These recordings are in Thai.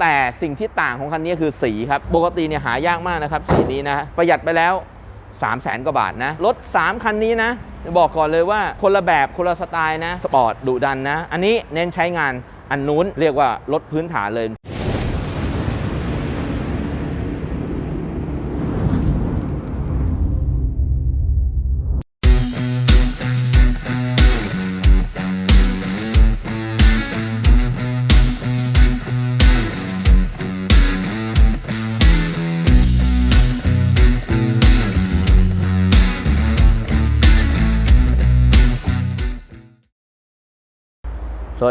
แต่สิ่งที่ต่างของคันนี้คือสีครับ ปกติเนี่ยหายากมากนะครับ สีนี้นะ ประหยัดไปแล้ว 3 0 0แสนกว่าบาทนะ รถ 3 คันนี้นะ บอกก่อนเลยว่าคนละแบบคนละสไตล์นะ สปอร์ตดุดันนะ อันนี้เน้นใช้งานอันนู้นเรียกว่ารถพื้นฐานเลย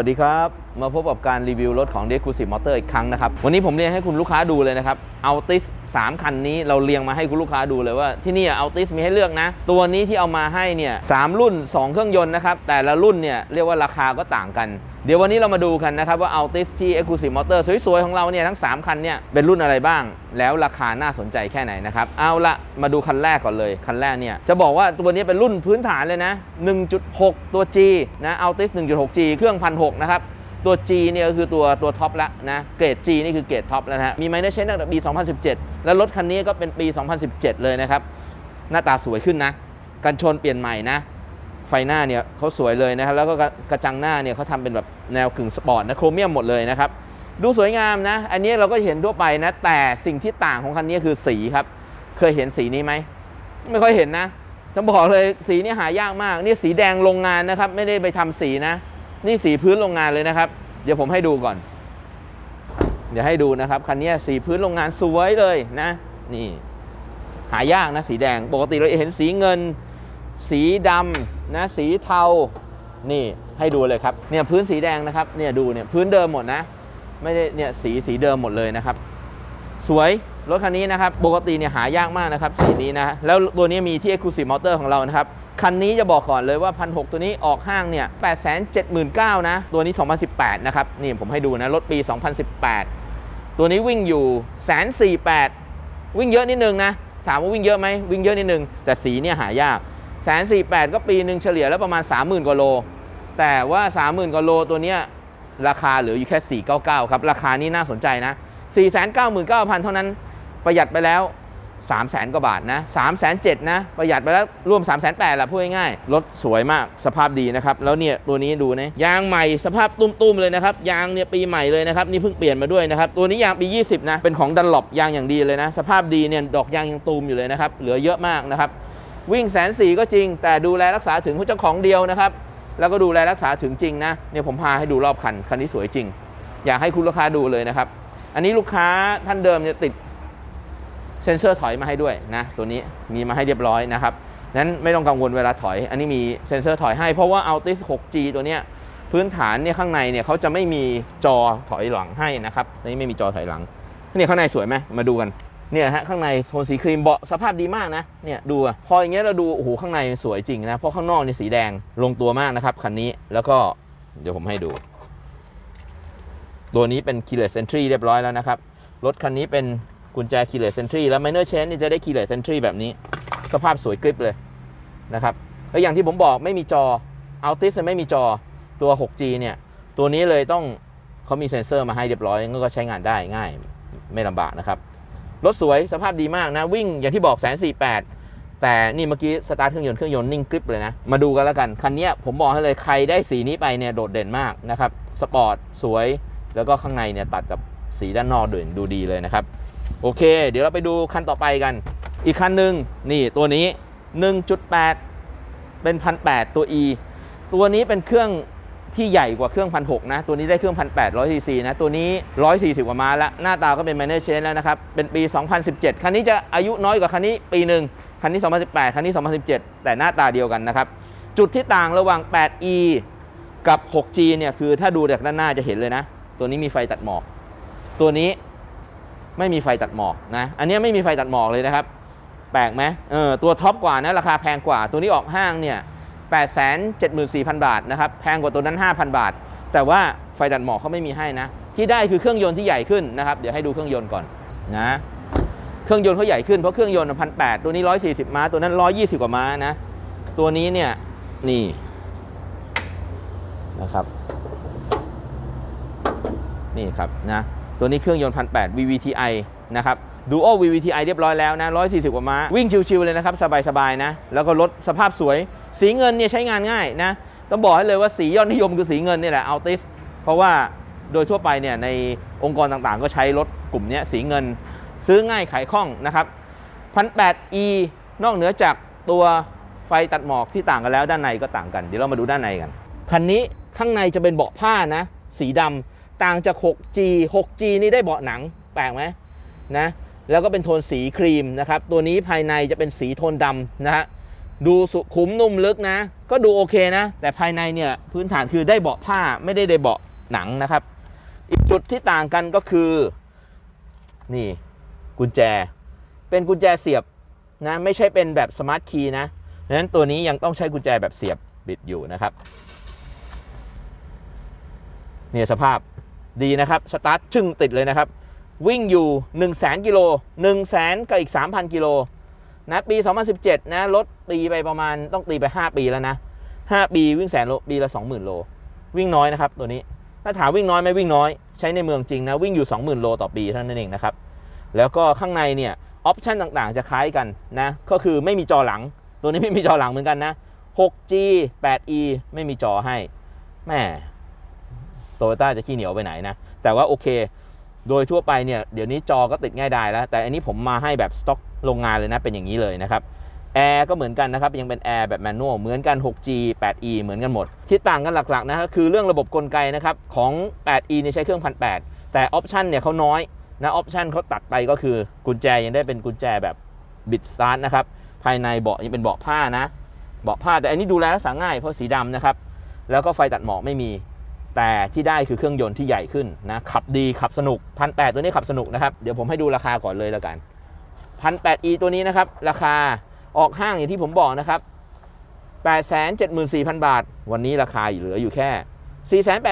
วัสดีครับ มาพบกับการรีวิวรถของ d e c u s i v e Motor อีกครั้งนะครับ วันนี้ผมเรียงให้คุณลูกค้าดูเลยนะครับ Altis 3 คันนี้เราเรียงมาให้คุณลูกค้าดูเลยว่าที่นี่ Altis มีให้เลือกนะ ตัวนี้ที่เอามาให้เนี่ยสามรุ่น 2 เครื่องยนต์นะครับ แต่ละรุ่นเนี่ยเรียกว่าราคาก็ต่างกัน เดี๋ยววันนี้เรามาดูกันนะครับว่า Altis ที่ Exclusive Motor สวยๆ ของเราเนี่ยทั้ง 3 คันเนี่ยเป็นรุ่นอะไรบ้าง แล้วราคาน่าสนใจแค่ไหนนะครับ เอาละมาดูคันแรกก่อนเลย คันแรกเนี่ยจะบอกว่าตัวนี้เป็นรุ่นพื้นฐานเลยนะ 1.6 ตัว G นะ Altis 1.6G เครื่อง1,600นะครับตัว G เนี่ยก็คือตัวตัวท็อปแล้วนะเกรด G นี่คือเกรดท็อปแล้วนะฮะมีไมเนอร์เชนตั้งแต่ปี 2017 แล้วรถคันนี้ก็เป็นปี 2017 เลยนะครับหน้าตาสวยขึ้นนะกันชนเปลี่ยนใหม่นะ ไฟหน้าเนี่ยเขาสวยเลยนะครับแล้วก็กระจังหน้าเนี่ยเขาทำเป็นแบบแนวกึ่งสปอร์ตนะโครเมียมหมดเลยนะครับดูสวยงามนะ อันนี้เราก็เห็นทั่วไปนะ แต่สิ่งที่ต่างของคันนี้คือสีครับ เคยเห็นสีนี้ไหม ไม่ค่อยเห็นนะจะบอกเลยสีนี่หายากมาก นี่สีแดงโรงงานนะครับ ไม่ได้ไปทำสีนะ นี่สีพื้นโรงงานเลยนะครับ เดี๋ยวผมให้ดูก่อน เดี๋ยวให้ดูนะครับคันนี้สีพื้นโรงงานสวยเลยนะ นี่ หายากนะสีแดง ปกติเราเห็นสีเงิน สีดำนะสีเทา นี่ให้ดูเลยครับ เนี่ยพื้นสีแดงนะครับ เนี่ยดูเนี่ยพื้นเดิมหมดนะ ไม่ได้เนี่ยสีสีเดิมหมดเลยนะครับ สวยรถคันนี้นะครับ ปกติเนี่ยหายากมากนะครับ สีนี้นะ แล้วตัวนี้มีที่ Exclusive Motor ของเรานะครับ คันนี้จะบอกก่อนเลยว่า 1,600 ตัวนี้ออกห้างเนี่ย 879,000 นะ ตัวนี้ 2018 นะครับ นี่ผมให้ดูนะ รถปี 2018 ตัวนี้วิ่งอยู่แสนสี่แปดวิ่งเยอะนิดนึงนะ ถามว่าวิ่งเยอะไหมวิ่งเยอะนิดนึง แต่สีเนี่ยหายาก แสนสี่แปดก็ปีหนึ่งเฉลี่ยแล้วประมาณ 30,000กว่าโล แต่ว่า 30,000กว่าโลตัวเนี้ยราคาเหลืออยู่แค่ 499 ครับ ราคานี้น่าสนใจนะ 499,000 เท่านั้นประหยัดไปแล้ว 3 0 0แสนกว่าบาทนะ 3 0 0 0 0นะ ประหยัดไปแล้วรวม3 8 0 0 0แหละพูดง่ายๆรถสวยมากสภาพดีนะครับ แล้วเนี่ยตัวนี้ดูนะยางใหม่สภาพตุ้มๆเลยนะครับ ยางเนี่ยปีใหม่เลยนะครับ นี่เพิ่งเปลี่ยนมาด้วยนะครับ ตัวนี้ยางปี 20 นะ เป็นของดันหลบยางอย่างดีเลยนะ สภาพดีเนี่ยดอกยางยังตูมอยู่เลยนะครับเหลือเยอะมากนะครับ วิ่งแสนสี่ก็จริง แต่ดูแลรักษาถึงเจ้าของเดียวนะครับ แล้วก็ดูแลรักษาถึงจริงนะเนี่ยผมพาให้ดูรอบคันคันนี้สวยจริง อยากให้คุณลูกค้าดูเลยนะครับ อันนี้ลูกค้าท่านเดิมเนี่ยติดเซ็นเซอร์ถอยมาให้ด้วยนะตัวนี้มีมาให้เรียบร้อยนะครับนั้นไม่ต้องกังวลเวลาถอย อันนี้มีเซ็นเซอร์ถอยให้เพราะว่า Altis 6G ตัวเนี้ยพื้นฐานเนี่ยข้างในเนี่ยเขาจะไม่มีจอถอยหลังให้นะครับอันนี้ไม่มีจอถอยหลังนี่ข้างในสวยไหมมาดูกัน เนี่ยฮะข้างในโทนสีครีมเบาะสภาพดีมากนะเนี่ยดูอะพออย่างเงี้ยเราดูโอ้โหข้างในสวยจริงนะเพราะข้างนอกเนี่ยสีแดงลงตัวมากนะครับคันนี้แล้วก็เดี๋ยวผมให้ดู ตัวนี้เป็น keyless entry เรียบร้อยแล้วนะครับรถคันนี้เป็นกุญแจ keyless entry แล้ว minor change นี่จะได้ keyless entry แบบนี้ สภาพสวยกริบเลยนะครับแล้วอย่างที่ผมบอกไม่มีจอ Altis ไม่มีจอตัว 6G เนี่ยตัวนี้เลยต้องเขามีเซ็นเซอร์มาให้เรียบร้อยก็ใช้งานได้ง่ายไม่ลำบากนะครับ รถสวยสภาพดีมากนะ วิ่งอย่างที่บอกแสนสี่แปดแต่นี่เมื่อกี้สตาร์ทเครื่องยนต์เครื่องยนต์นิ่งกริบเลยนะ มาดูกันแล้วกัน คันนี้ผมบอกให้เลยใครได้สีนี้ไปเนี่ยโดดเด่นมากนะครับ สปอร์ตสวยแล้วก็ข้างในเนี่ยตัดกับสีด้านนอกด่ดูดีเลยนะครับ โอเค เดี๋ยวเราไปดูคันต่อไปกัน อีกคันหนึ่งนี่ตัวนี้ 1.8 เป็น1,800ตัว E ตัวนี้เป็นเครื่อง ที่ใหญ่กว่าเครื่อง1,600นะ ตัวนี้ได้เครื่อง1,800ซีซีนะ ตัวนี้ 140 กว่าม้าแล้วหน้าตาก็เป็น Manage Change แล้วนะครับ เป็นปี 2017 คันนี้จะอายุน้อยกว่าคันนี้ปีหนึ่งคันนี้ 2018 คันนี้ 2017 แต่หน้าตาเดียวกันนะครับ จุดที่ต่างระหว่าง 8E กับ 6G เนี่ยคือถ้าดูจากด้านหน้าจะเห็นเลยนะ ตัวนี้มีไฟตัดหมอก ตัวนี้ไม่มีไฟตัดหมอกนะ อันนี้ไม่มีไฟตัดหมอกเลยนะครับ แปลกไหมเออตัวท็อปกว่านะราคาแพงกว่า ตัวนี้ออกห้างเนี่ย 874,000 บาทนะครับแพงกว่าตัวนั้น 5,000 บาท แต่ว่าไฟตัดหมอกเขาไม่มีให้นะ ที่ได้คือเครื่องยนต์ที่ใหญ่ขึ้นนะครับ เดี๋ยวให้ดูเครื่องยนต์ก่อนนะเครื่องยนต์เขาใหญ่ขึ้นเพราะเครื่องยนต์พันแตัวนี้ 140 ม้าตัวนั้น 120 กว่าม้านะตัวนี้เนี่ยนี่นะครับนี่ครับนะตัวนี้เครื่องยนต์1,800 VVTi นะครับ Duo VVTi เรียบร้อยแล้วนะ 140 กว่าม้า วิ่งชิวๆเลยนะครับ สบายๆนะ แล้วก็รถสภาพสวย สีเงินเนี่ยใช้งานง่ายนะ ต้องบอกให้เลยว่าสียอดนิยมคือสีเงินนี่แหละ Altis เพราะว่าโดยทั่วไปเนี่ยในองค์กรต่างๆ ก็ใช้รถกลุ่มนี้สีเงิน ซื้อง่ายขายคล่องนะครับ1,800 e นอกเหนือจากตัวไฟตัดหมอกที่ต่างกันแล้วด้านในก็ต่างกัน เดี๋ยวเรามาดูด้านในกัน คันนี้ข้างในจะเป็นเบาะผ้านะ สีดำต่างจาก 6G 6G นี่ได้เบาะหนังแปลกไหมนะ แล้วก็เป็นโทนสีครีมนะครับ ตัวนี้ภายในจะเป็นสีโทนดำนะฮะดูสุขุมนุ่มลึกนะ ก็ดูโอเคนะ แต่ภายในเนี่ยพื้นฐานคือได้เบาะผ้าไม่ได้ได้เบาะหนังนะครับ อีกจุดที่ต่างกันก็คือ นี่กุญแจ เป็นกุญแจเสียบนะไม่ใช่เป็นแบบสมาร์ทคีย์นะดังนั้นตัวนี้ยังต้องใช้กุญแจแบบเสียบบิดอยู่นะครับเนี่ยสภาพดีนะครับ สตาร์ทชึ่งติดเลยนะครับ วิ่งอยู่ 1 0 0 0 0 0กิโล1 0 0 0 0 0กับอีก 3,000 กิโลนะปี 2017 นะรถตีไปประมาณต้องตีไป 5 ปีแล้วนะ 5 ปีวิ่งแสนโลปีละ 20,000 โล วิ่งน้อยนะครับตัวนี้ถ้าถามวิ่งน้อยไหมวิ่งน้อยใช้ในเมืองจริงนะ วิ่งอยู่ 20,000 โลต่อปีเท่านั้นเองนะครับ แล้วก็ข้างในเนี่ยออปชันต่างๆ จะคล้ายกันนะ ก็คือไม่มีจอหลัง ตัวนี้ไม่มีจอหลังเหมือนกันนะ 6G 8E ไม่มีจอให้แม่โตโยต้าจะขี้เหนียวไปไหนนะ แต่ว่าโอเค โดยทั่วไปเนี่ยเดี๋ยวนี้จอก็ติดง่ายได้แล้ว แต่อันนี้ผมมาให้แบบสต็อกโรงงานเลยนะ เป็นอย่างนี้เลยนะครับแอร์ก็เหมือนกันนะครับ ยังเป็นแอร์แบบแมนนวลเหมือนกัน 6G 8E เหมือนกันหมด ที่ต่างกันหลักๆนะก็คือเรื่องระบบกลไกนะครับ ของ 8E เนี่ยใช้เครื่อง1,800แต่ออปชันเนี่ยเขาน้อยนะออปชันเขาตัดไปก็คือกุญแจยังได้เป็นกุญแจแบบบิดสตาร์ทนะครับ ภายในเบาะยังเป็นเบาะผ้านะ เบาะผ้าแต่อันนี้ดูแลรักษาง่ายเพราะสีดำนะครับ แล้วก็ไฟตัดหมอกไม่มี แต่ที่ได้คือเครื่องยนต์ที่ใหญ่ขึ้นนะขับดีขับสนุกพันแตัวนี้ขับสนุกนะครับเดี๋ยวผมให้ดูราคาก่อนเลยแล้วกันพันแ e ตัวนี้นะครับราคาออกห้างอย่างที่ผมบอกนะครับ874,000 บาท วันนี้ราคาเหลืออยู่แค่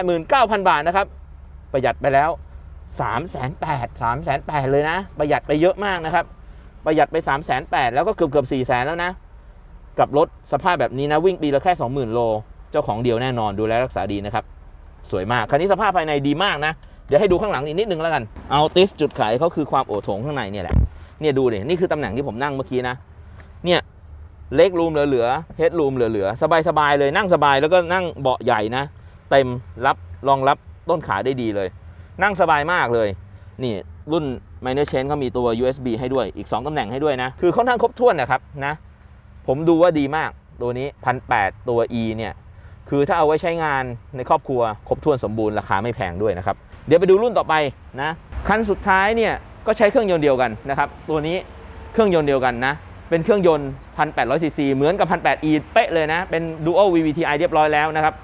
489,000 บาทนะครับ ประหยัดไปแล้ว 3,800 3,800 เลยนะ ประหยัดไปเยอะมากนะครับ ประหยัดไป 3,800 แล้วก็เกือบเกือบ400,000 แล้วนะ กับรถสภาพแบบนี้นะ วิ่งปีละแค่ 20,000 โล เจ้าของเดียวแน่นอนดูแลรักษาดีนะครับ สวยมากคันนี้สภาพภายในดีมากนะ เดี๋ยวให้ดูข้างหลังอีกนิดนึงแล้วกันเอาติสจุดขายเขาคือความโอโถงข้างในเนี่ยแหละเนี่ยดูดินี่คือตำแหน่งที่ผมนั่งเมื่อกี้นะเนี่ยเล็กรูมเหลือๆเฮดรูมเหลือๆสบายๆเลยนั่งสบายแล้วก็นั่งเบาะใหญ่นะ เต็มรับรองรับต้นขาได้ดีเลย นั่งสบายมากเลย นี่รุ่น Minor Chain เขามีตัว USB ให้ด้วยอีก 2ตำแหน่งให้ด้วยนะ คือค่อนข้างครบถ้วนนะครับนะ ผมดูว่าดีมากตัวนี้พันแตัว E เนี่ย คือถ้าเอาไว้ใช้งานในครอบครัวครบถ้วนสมบูรณ์ราคาไม่แพงด้วยนะครับ เดี๋ยวไปดูรุ่นต่อไปนะคันสุดท้ายเนี่ยก็ใช้เครื่องยนต์เดียวกันนะครับตัวนี้เครื่องยนต์เดียวกันนะเป็นเครื่องยนต์ 1,800ซีซีเหมือนกับ 1,800 e เป๊ะเลยนะ เป็น Dual VVTi เรียบร้อยแล้วนะครับ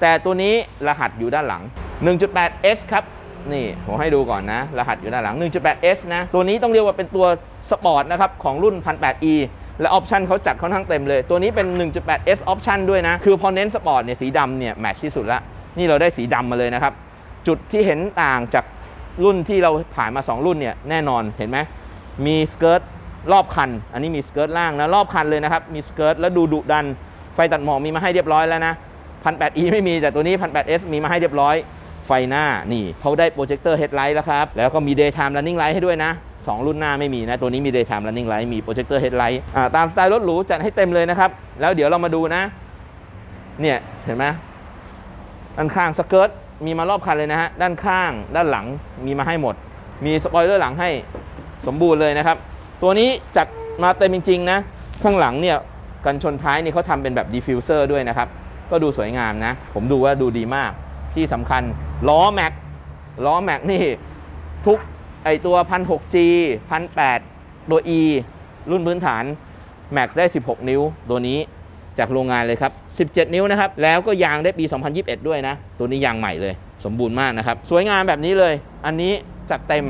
แต่ตัวนี้รหัสอยู่ด้านหลัง 1.8S ครับนี่ผมให้ดูก่อนนะ รหัสอยู่ด้านหลัง 1.8S นะ ตัวนี้ต้องเรียกว่าเป็นตัวสปอร์ตนะครับ ของรุ่น 1,800e และออปชันเขาจัดค่อนข้างเต็มเลย ตัวนี้เป็น 1.8S ออปชันด้วยนะ คือพอเน้นสปอร์ตเนี่ยสีดำเนี่ยแมทช์ที่สุดละ นี่เราได้สีดำมาเลยนะครับ จุดที่เห็นต่างจากรุ่นที่เราผ่านมา 2 รุ่นเนี่ยแน่นอนเห็นไหมมีสเกิร์ตรอบคัน อันนี้มีสเกิร์ตล่างนะรอบคันเลยนะครับ มีสเกิร์ตแล้วดูดุดัน ไฟตัดหมอกมีมาให้เรียบร้อยแล้วนะ 1,800e ไม่มีแต่ตัวนี้ 1,800s มีมาให้เรียบร้อย ไฟหน้านี่เขาได้โปรเจคเตอร์เฮดไลท์แล้วครับแล้วก็มี daytime running light ให้ด้วยนะ 2 รุ่นหน้าไม่มีนะ ตัวนี้มี daytime running light มีโปรเจคเตอร์เฮดไลท์ตามสไตล์รถหรูจัดให้เต็มเลยนะครับ แล้วเดี๋ยวเรามาดูนะ เนี่ย เห็นไหมด้านข้างสเกิร์ตมีมารอบคันเลยนะฮะ ด้านข้างด้านหลังมีมาให้หมด มีสปอยเลอร์หลังให้สมบูรณ์เลยนะครับ ตัวนี้จัดมาเต็มจริง ๆ นะ ข้างหลังเนี่ยกันชนท้ายนี่เขาทำเป็นแบบดิฟฟิวเซอร์ด้วยนะครับ ก็ดูสวยงามนะ ผมดูว่าดูดีมากที่สำคัญล้อแม็กล้อแม็กนี่ทุก ไอตัว 1,600G 1,800ตัว E รุ่นพื้นฐานแม็กได้ 16 นิ้วตัวนี้จากโรงงานเลยครับ 17 นิ้วนะครับ แล้วก็ยางได้ปี 2021 ด้วยนะ ตัวนี้ยางใหม่เลย สมบูรณ์มากนะครับ สวยงามแบบนี้เลย อันนี้จัดเต็ม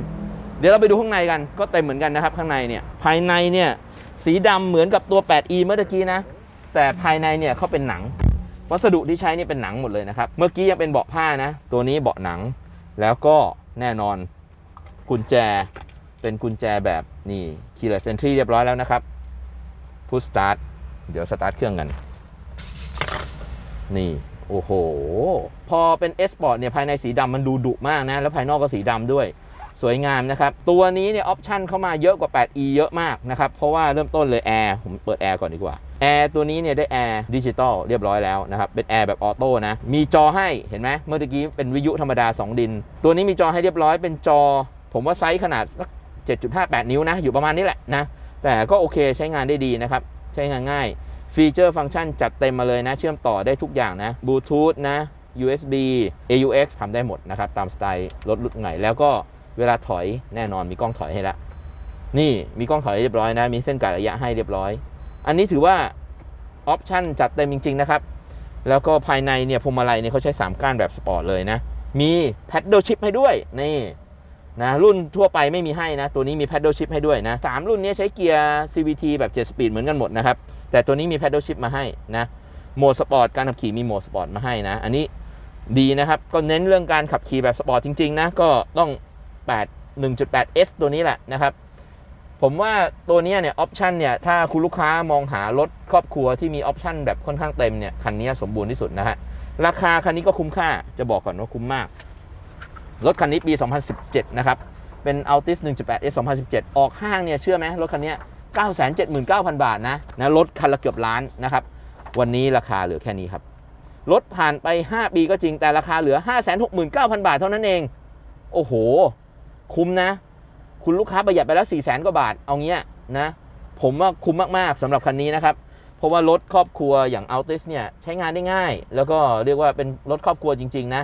เดี๋ยวเราไปดูข้างในกัน ก็เต็มเหมือนกันนะครับ ข้างในเนี่ย ภายในเนี่ย สีดำเหมือนกับตัว 8E เมื่อกี้นะ แต่ภายในเนี่ยเขาเป็นหนัง วัสดุที่ใช้นี่เป็นหนังหมดเลยนะครับ เมื่อกี้ยังเป็นเบาะผ้านะ ตัวนี้เบาะหนัง แล้วก็แน่นอน กุญแจเป็นกุญแจแบบนี่คีย์เลสเซนทรีเรียบร้อยแล้วนะครับพุชสตาร์ทเดี๋ยวสตาร์ทเครื่องกัน นี่ โอ้โห พอเป็น S Sport เนี่ยภายในสีดำมันดูดุมากนะ แล้วภายนอกก็สีดำด้วย สวยงามนะครับ ตัวนี้เนี่ยออปชันเข้ามาเยอะกว่า 8e เยอะมากนะครับ เพราะว่าเริ่มต้นเลยแอร์ผมเปิดแอร์ก่อนดีกว่าแอร์ตัวนี้เนี่ยได้แอร์ดิจิตอลเรียบร้อยแล้วนะครับ เป็นแอร์แบบออโต้นะ มีจอให้เห็นไหมเมื่อกี้เป็นวิทยุธรรมดา 2 ดิน ตัวนี้มีจอให้เรียบร้อยเป็นจอ ผมว่าไซส์ขนาดสัก7.58 นิ้วนะ อยู่ประมาณนี้แหละนะ แต่ก็โอเคใช้งานได้ดีนะครับ ใช้งานง่าย ฟีเจอร์ฟังก์ชันจัดเต็มมาเลยนะ เชื่อมต่อได้ทุกอย่างนะบลูทูธนะ USB AUX ทำได้หมดนะครับ ตามสไตล์รถรุ่นใหม่แล้วก็เวลาถอยแน่นอนมีกล้องถอยให้ละ นี่มีกล้องถอยเรียบร้อยนะ มีเส้นกะระยะให้เรียบร้อย อันนี้ถือว่าออปชั่นจัดเต็มจริง ๆ นะครับ แล้วก็ภายในเนี่ยพวงมาลัยเนี่ยเขาใช้ 3 ก้านแบบสปอร์ตเลยนะ มีแพดเดิลชิพให้ด้วย นี่ นะรุ่นทั่วไปไม่มีให้นะ ตัวนี้มีแพดเดิลชิพให้ด้วยนะสามรุ่นนี้ใช้เกียร์ CVT แบบ7สปีดเหมือนกันหมดนะครับ แต่ตัวนี้มีแพดเดิลชิพมาให้นะโหมดสปอร์ตการขับขี่มีโหมดสปอร์ตมาให้นะ อันนี้ดีนะครับ ก็เน้นเรื่องการขับขี่แบบสปอร์ตจริง ๆ นะ ก็ต้อง 8 1.8S ตัวนี้แหละนะครับ ผมว่าตัวนี้เนี่ยออปชันเนี่ยถ้าคุณลูกค้ามองหารถครอบครัวที่มีออปชันแบบค่อนข้างเต็มเนี่ยคันนี้สมบูรณ์ที่สุดนะฮะราคาคันนี้ก็คุ้มค่าจะบอกก่อนว่าคุ้มมาก รถคันนี้ปี 2017 นะครับ เป็น Altis 1.8S 2017 ออกห้างเนี่ยเชื่อไหมรถคันนี้ 979,000 บาทนะนะรถคันละเกือบล้านนะครับ วันนี้ราคาเหลือแค่นี้ครับ รถผ่านไป 5 ปีก็จริงแต่ราคาเหลือ 569,000 บาทเท่านั้นเอง โอ้โห คุ้มนะ คุณลูกค้าประหยัดไปแล้ว 4 0 0แสนกว่าบาท เอาเงี้ยนะ ผมว่าคุ้มมากๆสำหรับคันนี้นะครับเพราะว่ารถครอบครัวอย่าง Altis เนี่ยใช้งานได้ง่าย แล้วก็เรียกว่าเป็นรถครอบครัวจริง ๆ นะ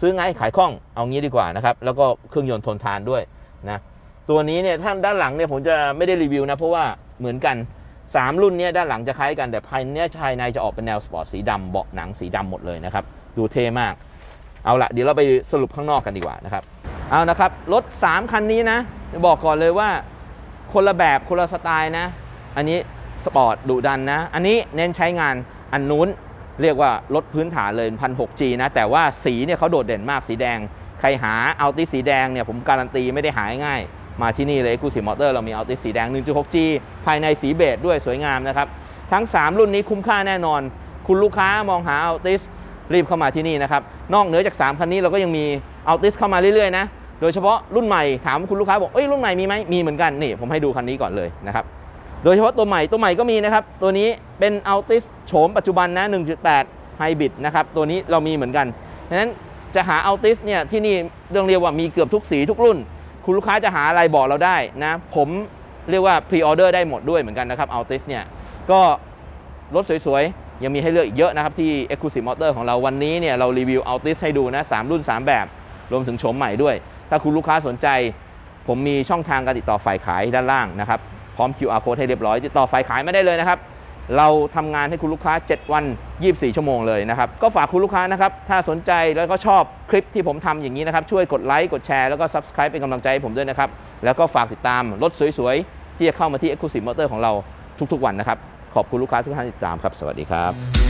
ซื้อง่ายขายคล่องเอางี้ดีกว่านะครับแล้วก็เครื่องยนต์ทนทานด้วยนะตัวนี้เนี่ยท่านด้านหลังเนี่ยผมจะไม่ได้รีวิวนะเพราะว่าเหมือนกัน 3 รุ่นเนี้ด้านหลังจะคล้ายกันแต่ภายในภายในจะออกเป็นแนวสปอร์ตสีดำเบาะหนังสีดำหมดเลยนะครับดูเท่มาก เอาละเดี๋ยวเราไปสรุปข้างนอกกันดีกว่านะครับเอานะครับรถ 3 คันนี้นะจะบอกก่อนเลยว่าคนละแบบคนละสไตล์นะ อันนี้สปอร์ตดุดันนะ อันนี้เน้นใช้งานอันนู้น เรียกว่ารถพื้นฐานเลย 1,600G นะ แต่ว่าสีเนี่ยเขาโดดเด่นมากสีแดง ใครหาเอาติสีแดงเนี่ยผมการันตีไม่ได้หาง่าย มาที่นี่เลยกูสีมอเตอร์เรามีเอาติสีแดง 1.6G ภายในสีเบจด้วยสวยงามนะครับ ทั้ง 3 รุ่นนี้คุ้มค่าแน่นอน คุณลูกค้ามองหาเอาติสรีบเข้ามาที่นี่นะครับ นอกเหนือจาก 3 คันนี้เราก็ยังมีเอาติสเข้ามาเรื่อยๆนะ โดยเฉพาะรุ่นใหม่ถามคุณลูกค้าบอกเอ้ยรุ่นใหม่มีไหมมีเหมือนกันนี่ผมให้ดูคันนี้ก่อนเลยนะครับ โดยเฉพาะตัวใหม่ตัวใหม่ก็มีนะครับ ตัวนี้เป็น Altis โฉมปัจจุบันนะ 1.8 Hybrid นะครับ ตัวนี้เรามีเหมือนกันดังนั้นจะหา Altis เนี่ยที่นี่เรื่องเรียกว่ามีเกือบทุกสีทุกรุ่น คุณลูกค้าจะหาอะไรบอกเราได้นะ ผมเรียกว่าพรีออเดอร์ได้หมดด้วยเหมือนกันนะครับ Altis เนี่ยก็รถสวยๆ ยังมีให้เลือกอีกเยอะนะครับ ที่ Exclusive Motor ของเราวันนี้เนี่ยเรารีวิว Altis ให้ดูนะ3รุ่น 3 แบบ รวมถึงโฉมใหม่ด้วย ถ้าคุณลูกค้าสนใจ ผมมีช่องทางการติดต่อฝ่ายขายด้านล่างนะครับ พร้อม QR code ให้เรียบร้อย ติดต่อฝ่ายขายไม่ได้เลยนะครับ เราทำงานให้คุณลูกค้า 7 วัน 24 ชั่วโมงเลยนะครับ ก็ฝากคุณลูกค้านะครับ ถ้าสนใจแล้วก็ชอบคลิปที่ผมทำอย่างนี้นะครับ ช่วยกดไลค์ กดแชร์ แล้วก็ Subscribe เป็นกำลังใจให้ผมด้วยนะครับ แล้วก็ฝากติดตามรถสวยๆ ที่จะเข้ามาที่ Exclusive Motor ของเราทุกๆ วันนะครับ ขอบคุณลูกค้าทุกท่านที่ติดตามครับ สวัสดีครับ